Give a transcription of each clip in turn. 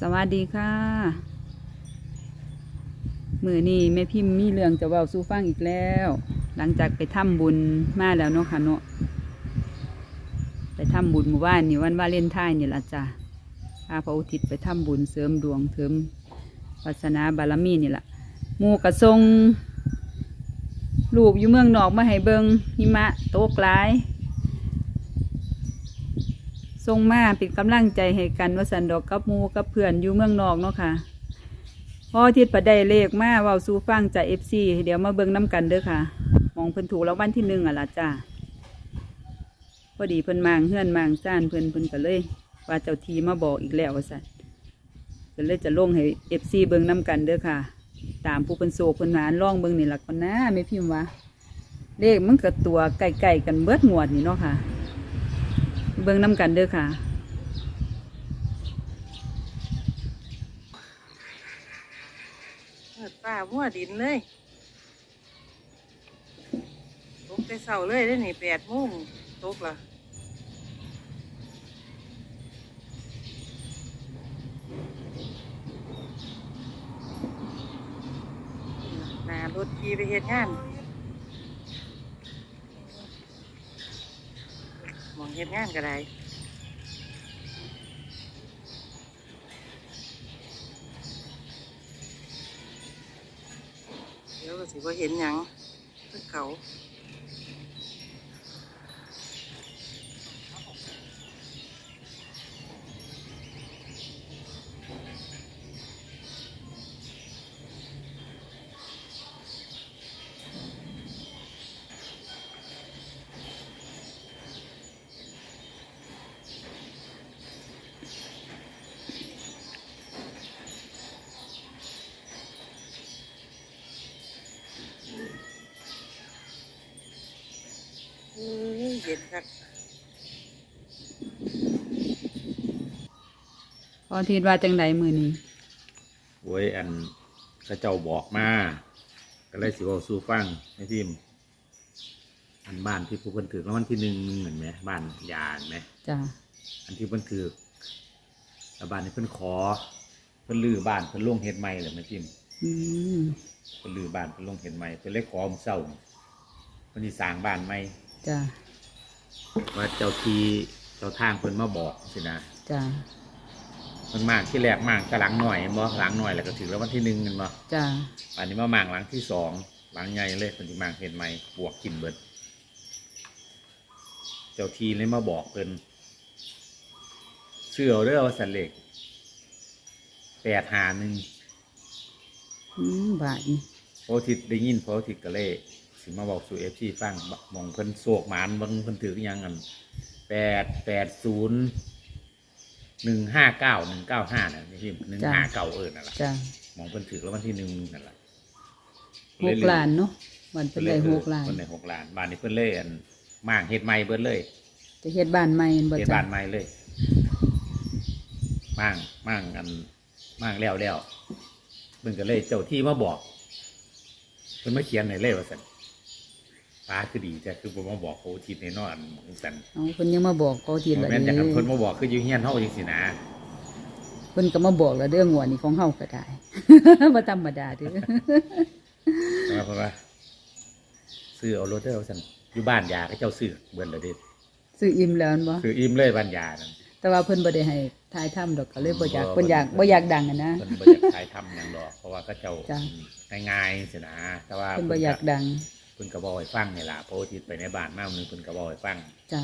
สวัสดีค่ะมือนี้แม่พิมพ์มีเรื่องจะเว้าสู่ฟังอีกแล้ว หลังจากไปทำบุญมาแล้วเนาะค่ะเนาะไปทำบุญหมู่บ้านนี่วันว่าเล่นไทน์นี่ละจ้ะพาพระอุทิศไปทำบุญเสริมดวงเสริมวาสนาบารมีนี่ละหมู่กระทรงรูปอยู่เมืองนอกมาให้เบิงหิมะโตกหลาย ทรงมาเป็นกำลังใจให้กันว่าสันดอกกับมูกับเพื่อนอยู่เมืองนอกเนาะค่ะพออทิตย์ประได้เลขมาเว้าสู่ฟังจากเอฟซีเดี๋ยวมาเบิ่งน้ำกันเด้อค่ะ มองเพิ่นถูกแล้ววันที่หนึ่งอะล่ะจ้าพอดีเพิ่นมางเฮือนมางซ่านเพิ่นเพิ่นก็เลย ว่าเจ้าทีมาบอกอีกแล้วว่าสันก็เลยจะลงให้เอฟซีเบิ่งน้ำกันเด้อค่ะ ตามผู้เพิ่นโศกเพิ่นหานล่องเบิ่งนี่ล่ะก่อนนะไม่พิมพ์ว่าเลขมันก็ตัวใกล้ๆกันเบิดงวดนี่เนาะค่ะ เบิ่งน้ำกันเด้อค่ะ เปิดป่ามั่วดินเลยตกแต่เสาเลยได้อนี่แปดโมงตกละนารถขี่ไปเฮ็ดงานหมอง เฮ็ดงานก็ได้เดี๋ยวก็สิว่าเห็นหยังคือเขา เย็นคักพออาทิตย์ว่าจังใดมือนี้โว้ยอันเข้าเจ้าบอกมาก็เลยสิเว่าสู้ฟังในทีมอันบ้านที่ผู้เพิ่นถือแล้ววันที่หนึ่งเหมือนไหมบ้านยานไหมจ้ะอันที่เพิ่นถือแล้วบ้านนี้เพิ่นขอเพิ่นลือบ้านเพิ่นลงเฮ็ดใหม่เลยแม่ทีมอืมเพิ่นลือบ้านเพิ่นลงเฮ็ดใหม่เพิ่นเลยขอมอเศร้าเพิ่นสิสร้างบ้านใหม่จ้ะ ว่าเจ้าที่เจ้าทางเพิ่นมาบอกสินะจ้ะเพิ่นมากที่แรกมากก็หลังหน่อยบ่หลังหน่อยแล้วก็ถึงแล้ววันที่หนึ่งกันบ่จ้ะอันนี้มาหมางหลังที่สองหลังใหญ่เลยเป็นที่หมางเห็นไหมบวกกินเบิด เจ้าทีเลยมาบอกเพิ่นเชื่อเอาเรื่องว่าสันเหล็กแปดหาหนึ่งอืมบาทนี่โพอทิศได้ยินโพอทิศก็เลย สิมาบอกสู่เอฟซีฟังบอกมองเพิ่นโศกหมานเบางเพิ่นถืออหยังกันแปดแปดศูนย์หนึ่งห้าเก้าหนึ่งเก้าห้าน่ะนี่พี่หนึ่งห้าเก้าเอิญนั่นแหละจ้ะมองเพิ่นถือแล้ววันที่หนึ่งนั่นแหละหกล้านเนาะวันเป็นได้หกล้านเพิ่นได้หกล้านบ้านนี้เพิ่นเลยอันมางเฮ็ดใหม่เบิดเลย จะเฮ็ดบ้านใหม่บ่เฮ็ดจ้ะบ้านใหม่เลยมางมางอันมางแล้วแล้วเพิ่นก็เลยเจ้าที่มาบอกเพิ่นมาเขียนให้เลยว่าซั่น ฟ้าคือดีแต่คือบ่มาบอกเขาทิศในนอนจังซั่นเอาเพิ่นยังมาบอกก็ทีบ่ละแม่นอย่างนี้นั้นเพิ่นมาบอกคืออยู่เฮียนเฮาจังซี่นะเพิ่นก็มาบอกแล้วเรื่องหัวนี่ของเฮาก็ได้บ่ธรรมดาเด้อแต่ว่าเพิ่นว่าซื้อเอารถเด้อว่าซั่นอยู่บ้านยาเขาเจ้าซื้อเบิดแล้วเด้ซื้ออิ่มแล้วแม่นบ่ซื้ออิ่มเลยบ้านยานั่นแต่ว่าเพิ่นบ่ได้ให้ทายถ้ำดอกก็เลยบ่อยากบ่เพิ่นอยากบ่บ่อยากดังอะนะเพิ่นบ่อยากถ่ายทำหยังดอกเพราะว่าเขาเจ้าจ้ะง่ายๆสินะแต่ว่าเพิ่นบ่อยากดัง เพิ่นก็บอกให้ฟังนี่ล่ะเพราะว่าทิศไปในบ้านมามื้อนึงเพิ่นก็บอกให้ฟังจ้ะ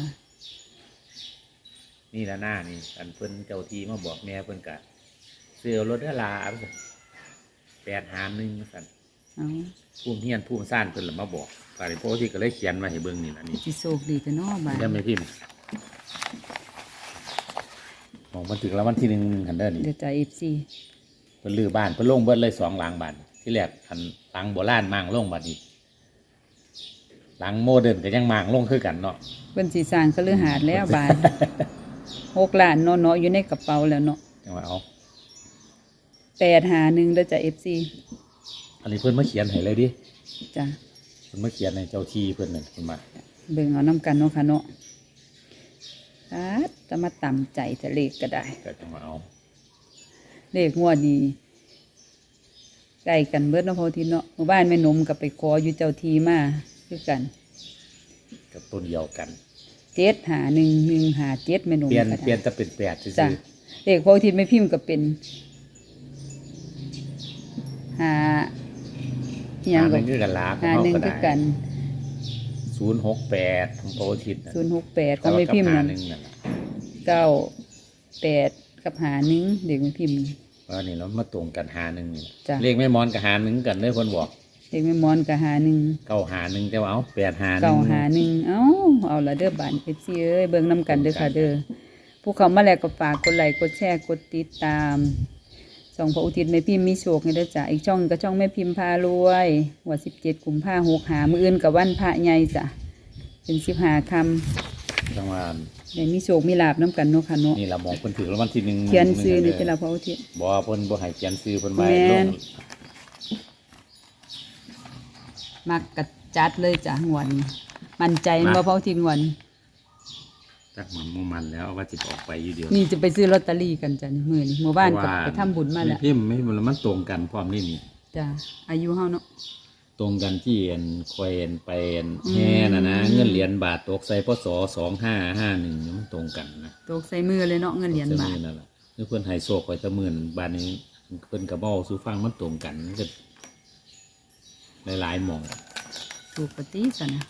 นี่ละหน้านี่อันเพิ่นเจ้าที่มาบอกแม่เพิ่นก็ซื้อเอารถเด้อลาเอาซั่นแปดหาหนึ่งสั่นเอาภูมิเฮียนภูมิซ่านเพิ่นละมาบอกก็เลยเพราะว่าที่ก็เลยเขียนมาให้เบิ่งนี่ล่ะนี่สิโชคดีแต่เนาะบาดยังไม่พิมพ์มองมันถึงแล้ววันที่หนึ่งหันเด้อนี่เดี๋ยวจะ FC เพิ่นลื้อบ้านเพิ่นลงเบิดเลยสองหลังบ้านที่แรกอันหลังโบราณมางลงบัดนี้ หลังโมเดิร์นก็ยังมางลงคือกันเนาะเพิ่นสิสร้างคฤหาสน์แล้วบาดหกล้านเนาะเนาะอยู่ในกระเป๋าแล้วเนาะจังว่าเอาแปดหาหนึ่งเด้อจ้ะ FC อันนี้เพิ่นมาเขียนให้เลยดิจ้ะเพิ่นมาเขียนในเจ้าที่เพิ่นนั่นเพิ่นมาเบิ่งเอาน้ำกันเนาะค่ะเนาะอาดจะมาต่ำใจจะเลขก็ได้ก็จังว่าเอาเลขงวดนี้ใกล้กันเบิดเนาะพอทีเนาะหมู่บ้านแม่นมกับไปขออยู่เจ้าทีมา คือกัน กับต้นเดียวกันเจ็ดหาหนึ่งหนึ่งหาเจ็ดแม่นมเปลี่ยนก็ได้เปลี่ยนจะเป็นแปดซื่จ้ะอเลขพอทีไม่พิมพ์ก็เป็นหาอิๆหยังหาหก็นึ่งคือกันลาของหาเขาหนึ่งก็คือได้กันศูนย์หกแปดของโพธิตน่ะศูนย์หกแปดก็ไม่พิมพ์หานั่นหนึ่งนั่นแหละเก้าแปดกับหาหนึ่งเด็กไม่พิมพ์ ว่านี่เรามาตรงกันหาหนึ่งนี่จ้ะ เลขไม่มอนกับหาหนึ่งกันเลยคนบอก เด็กไม่มอนกับหาหนึ่งเก้าหาหนึ่งแต่ว่าเอาแปดหาหนึ่เก้างหาหนึ่งเอ้าเอาละเด้อบานเอฟซีเอ้ยเบิ่งน้ำกันเด้อค่ะเด้อผู้เขามาแล้วก็ฝากกดไลค์กดแชร์กดติดตามส่องพระอุทิศแม่พิมพ์มีโชคให้เด้อจ้ะอีกช่องก็ช่องแม่พิมพ์พารวยหัวสิบเจ็ดกุมภาหกหามืออื่นกับวันพระใหญ่จ้ะเป็นสิบหาคจังหวะำได้มีโชคมีลาบน้ำกันเนาะค่ะเนาะนี่เรามองเพิ่นถือรางวัลที่หนึ่งเขียนซื้อในหแต่ละพระอุทิศบ่เพิ่นบ่ให้เขียนซื้อเพิ่นมาแม่ลนง มักกัดจัดเลยจ้ะงวนนี้มั่นใจว่าพระอุทิศงวนจักมันบ่มันแล้วเอาว่าสิออกไปอยู่เดียวนี่จะไปซื้อลอตเตอรี่กันจ้ะนี่มื้อนี้หมู่บ้านก็ไปทำบุญมาแล้วไพิมพ์ไม่มันมันตรงกันพร้อมนี่นี่ จ้ะอายุเฮาเนาะ ตรงกันที่เอ็นคอยเอ็นไปเอ็นอืมแห่น่ะนะเงินเหรียญบาทตกใส่พศสองห้าห้าหนึ่งมันตรงกันนะตกใส่มือเลยเนาะเงินเหรียญบาทตกใส่มือนั่นแหละคือเพื่อนไฮโซคอยตะหมื่นบาทนี้เพื่อนกระบอกสู้ฟังมันตรงกันมันก็ หลายๆหมองถูกปฏิสนะ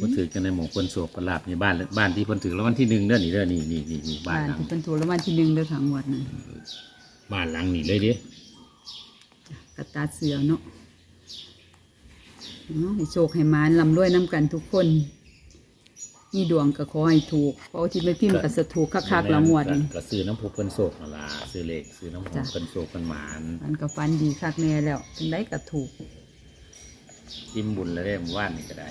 ก็ถือกันในหมู่คนโศกประหลาดในบ้านบ้านที่เพิ่นถือแล้ววันที่หนึ่งเด้อนี่เด้อนี่นี่นี่นี่บ้านบ้านหลังที่เป็นถูกรางวัลที่หนึ่งเด้อค่ะงวดนั้นบ้านหลังนี่เลยเดิกระตาเสือเนาะเนาะให้โชคให้หมานลำด้วยน้ำกันทุกคน มีดวงก็ขอให้ถูก เพราะว่าที่ไม่พิมพ์ก็จะถูกคักๆละงวดนี้ก็ซื้อน้ำผู้เพิ่นโศกมาลาซื้อเลขซื้อน้ำผู้จ้ะ เพิ่นโศกเพิ่นหมานมันก็ฟันดีคักแน่แล้วถึงได้ก็ถูกอิ่มบุญแล้วได้หมู่บ้านนี่ก็ได้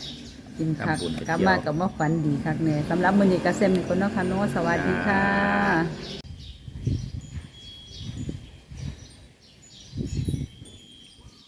กินคักทำบุญไปเที่ยว กลับมากับว่าฟันดีคักแน่สำหรับมื้อนี้ก็เซ็มนี่คนเนาะค่ะเนาะสวัสดีค่ะ